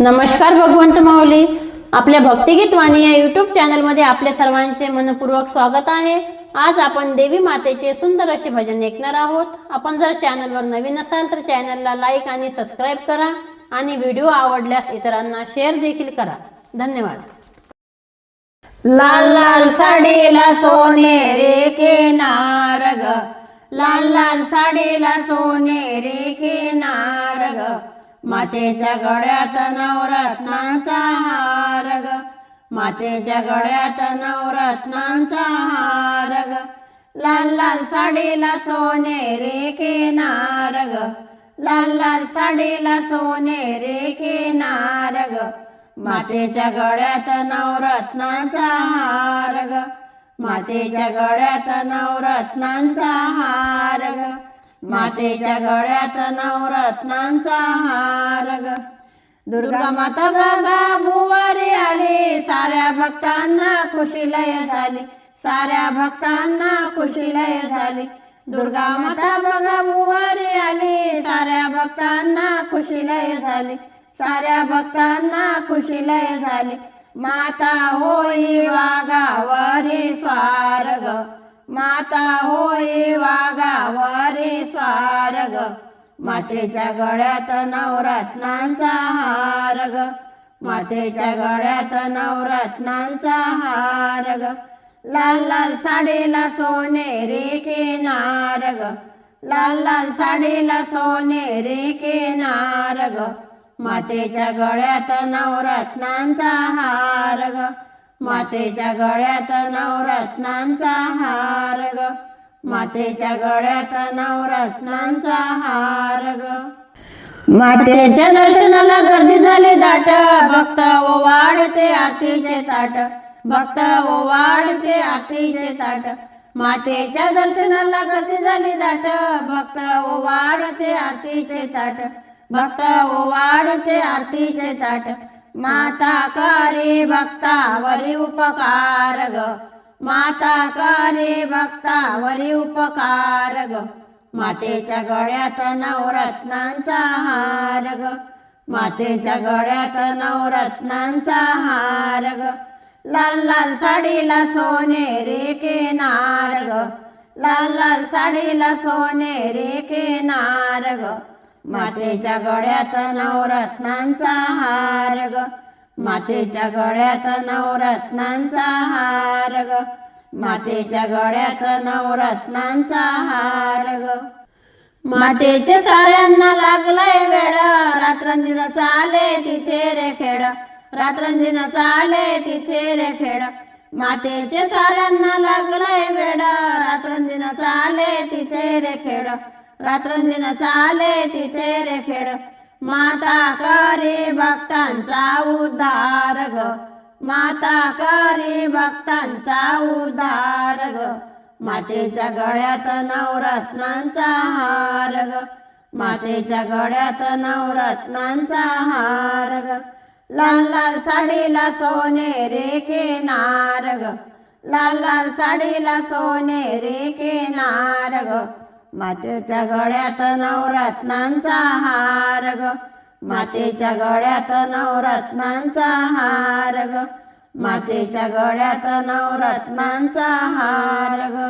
नमस्कार भगवंत माऊली. आपल्या भक्तिगीत वाणी या यूट्यूब चॅनलमध्ये आपल्या सर्वांचे मनपूर्वक स्वागत आहे. आज आपण देवी मातेचे सुंदर असे भजन ऐकणार आहोत. आपण जर चॅनलवर नवीन असाल तर चॅनलला लाईक आणि सबस्क्राईब करा आणि व्हिडिओ आवडल्यास इतरांना शेअर देखील करा. धन्यवाद. लाल लाल साडीला सोनेरी किनार ग लाल लाल साडीला सोनेरी किनार ग मातेच्या गळ्यात नवरत्नांचा हार ग मातेच्या गळ्यात नवरत्नांचा हार ग लाल लाल साडीला सोनेरी किनार ग लाल लाल साडीला सोनेरी किनार ग मातेच्या गळ्यात नवरत्नांचा हार ग मातेच्या गळ्यात नवरत्नांचा हार ग मातेच्या गळ्यात नवरत्नांचा हार ग दुर्गा माता बघा भुवारी आली. साऱ्या भक्तांना खुशी लय झाली. साऱ्या भक्तांना खुशी लय झाली. दुर्गा माता बघा भुवारी आली. साऱ्या भक्तांना खुशी लय झाली. साऱ्या भक्तांना खुशी लय झाली. माता होई वागावरी स्वारग. माता होई वागावरी स्वारग. मातेच्या गळ्यात नवरत्नांचा हार ग मातेच्या गळ्यात नवरत्नांचा हार ग लाल लाल साडीला सोनेरी किनारग लाल लाल साडीला सोनेरी किनारग मातेच्या गळ्यात नवरत्नांचा हार ग मातेच्या गळ्यात नवरत्नांचा हार ग मातेच्या गळ्यात नवरत्नांचा हार ग मातेच्या दर्शनाला गर्दी झाली दाट. भक्त व वाढते आरतीचे ताट. भक्त व वाढते आरतीचे ताट. मातेच्या दर्शनाला गर्दी झाली दाट. भक्त व वाढते आरतीचे ताट. भक्त व वाढते आरतीचे ताट. माता करी भक्तावरी उपकार ग माता करी भक्तावरी उपकार ग मातेच्या गळ्यात नवरत्नांचा हार ग मातेच्या गळ्यात नवरत्नांचा हार ग लाल लाल साडीला सोनेरी किनार ग लाल लाल साडीला सोनेरी किनार ग मातेच्या गळ्यात नवरत्नांचा हार ग मातेच्या गळ्यात नवरत्नांचा हार ग मातेच्या गळ्यात नवरत्नांचा हार ग मातेचे साऱ्यांना लागलंय वेळ रात्रंदिन चाले तिथे रे खेड. रात्रंदिन चाले तिथे रे खेड. मातेचे साऱ्यांना लागलंय वेड. रात्रंदिन चाले तिथे रे खेड. रात्रंदिन चाले तिथे रे खेळ माता करी भक्तांचा उद्धार ग. माता करी भक्तांचा उद्धार ग. मातेच्या गळ्यात नवरत्नांचा हार ग. मातेच्या गळ्यात नवरत्नांचा हार ग. लाल लाल साडीला सोनेरी किनार ग. लाल लाल साडीला सोनेरी किनार ग. मातेच्या गळ्यात नवरत्नांचा हार ग मातेच्या गळ्यात नवरत्नांचा हार ग मातेच्या गळ्यात नवरत्नांचा हार ग